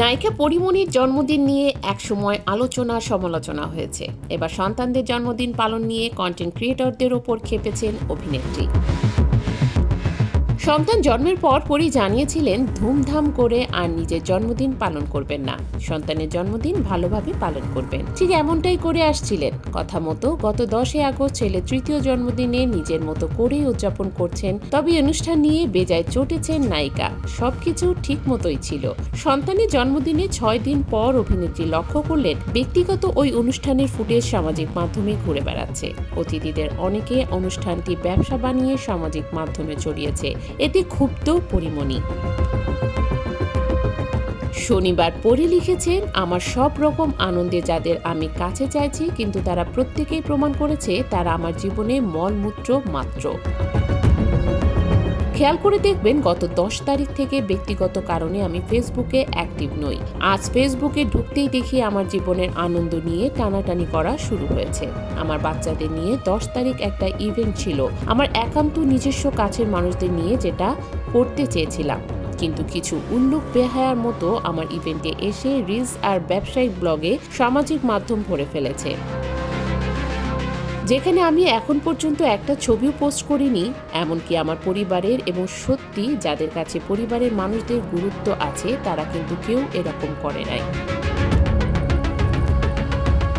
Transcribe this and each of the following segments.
নায়িকা পরিমণির জন্মদিন নিয়ে একসময় আলোচনা সমালোচনা হয়েছে। এবার সন্তানদের জন্মদিন পালন নিয়ে কন্টেন্ট ক্রিয়েটরদের ওপর খেপেছেন অভিনেত্রী। সন্তান জন্মের পর পরই জানিয়েছিলেন, ধুমধাম করে আর নিজের জন্মদিন পালন করবেন না। সন্তানের জন্মদিন ভালোভাবে পালন করবেন। ঠিক এমনটাই করে আসছিলেন। কথা মতো গত দশই আগস্ট ছেলে তৃতীয় জন্মদিনে নিজের মতো করেই উদযাপন করছেন। তবে অনুষ্ঠান নিয়ে বেজায় চটেছেন নায়িকা। সবকিছু ঠিক মতোই ছিল। সন্তানের জন্মদিনে ছয় দিন পর অভিনেত্রী লক্ষ্য করলেন, ব্যক্তিগত ওই অনুষ্ঠানের ফুটেজ সামাজিক মাধ্যমে ঘুরে বেড়াচ্ছে। অতিথিদের অনেকে অনুষ্ঠানটি ব্যবসা বানিয়ে সামাজিক মাধ্যমে ছড়িয়েছে। এতে ক্ষুব্ধ পরিমণি। শনিবার পরে লিখেছেন, আমার সব রকম আনন্দে যাদের আমি কাছে চাইছি, কিন্তু তারা প্রত্যেকেই প্রমাণ করেছে, তারা আমার জীবনে মলমূত্র মাত্র। খেয়াল করে দেখবেন গত দশ তারিখ থেকে ব্যক্তিগত কারণে আমি ফেসবুকে অ্যাক্টিভ নই। আজ ফেসবুকে ঢুকতেই দেখি আমার জীবনের আনন্দ নিয়ে টানাটানি করা শুরু হয়েছে। আমার বাচ্চাদের নিয়ে দশ তারিখ একটা ইভেন্ট ছিল। আমার একান্ত নিজস্ব কাছের মানুষদের নিয়ে যেটা করতে চেয়েছিলাম। কিন্তু কিছু উল্লুক বেহায়ার মতো আমার ইভেন্টে এসে রিলস আর ব্যবসায়িক ব্লগে সামাজিক মাধ্যম ভরে ফেলেছে। যেখানে আমি এখন পর্যন্ত একটা ছবিও পোস্ট করিনি, এমনকি আমার পরিবারের এবং সত্যি যাদের কাছে পরিবারের মানুষদের গুরুত্ব আছে, তারা কিন্তু কেউ এরকম করে নাই।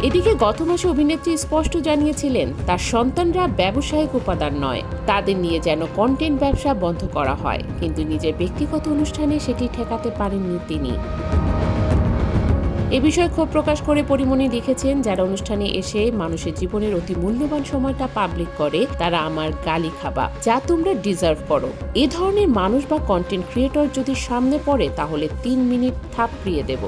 এদিকে গত মাসে অভিনেত্রী স্পষ্ট জানিয়েছিলেন, তার সন্তানরা ব্যবসায়িক উপাদান নয়, তাদের নিয়ে যেন কন্টেন্ট ব্যবসা বন্ধ করা হয়, কিন্তু নিজের ব্যক্তিগত অনুষ্ঠানে সেটি ঠেকাতে পারেননি তিনি। এ বিষয়ে ক্ষোভ প্রকাশ করে পরিমণি লিখেছেন, যারা অনুষ্ঠানে এসে মানুষের জীবনের অতি মূল্যবান সময়টা পাবলিক করে, তারা আমার গালি খাবা। যা তোমরা ডিজার্ভ করো। এ ধরনের মানুষ বা কন্টেন্ট ক্রিয়েটর যদি সামনে পড়ে, তাহলে তিন মিনিট থাপড়িয়ে দেব।